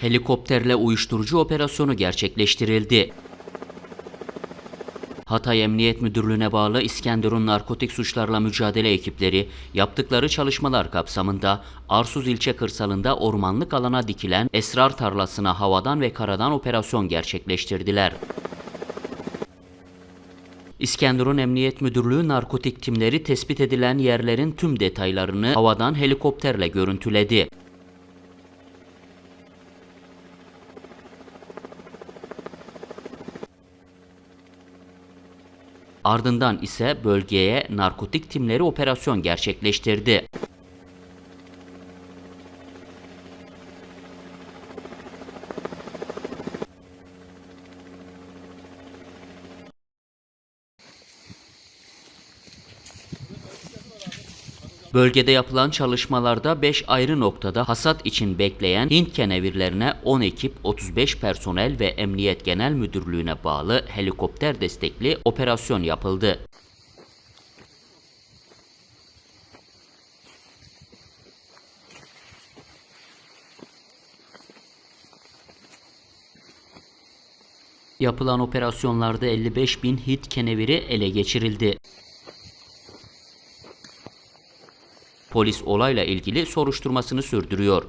Helikopterle uyuşturucu operasyonu gerçekleştirildi. Hatay Emniyet Müdürlüğü'ne bağlı İskenderun Narkotik Suçlarla Mücadele ekipleri yaptıkları çalışmalar kapsamında Arsuz ilçe kırsalında ormanlık alana dikilen esrar tarlasına havadan ve karadan operasyon gerçekleştirdiler. İskenderun Emniyet Müdürlüğü narkotik timleri tespit edilen yerlerin tüm detaylarını havadan helikopterle görüntüledi. Ardından ise bölgeye narkotik timleri operasyon gerçekleştirdi. Bölgede yapılan çalışmalarda 5 ayrı noktada hasat için bekleyen Hint kenevirlerine 10 ekip, 35 personel ve Emniyet Genel Müdürlüğü'ne bağlı helikopter destekli operasyon yapıldı. Yapılan operasyonlarda 55 bin Hint keneviri ele geçirildi. Polis olayla ilgili soruşturmasını sürdürüyor.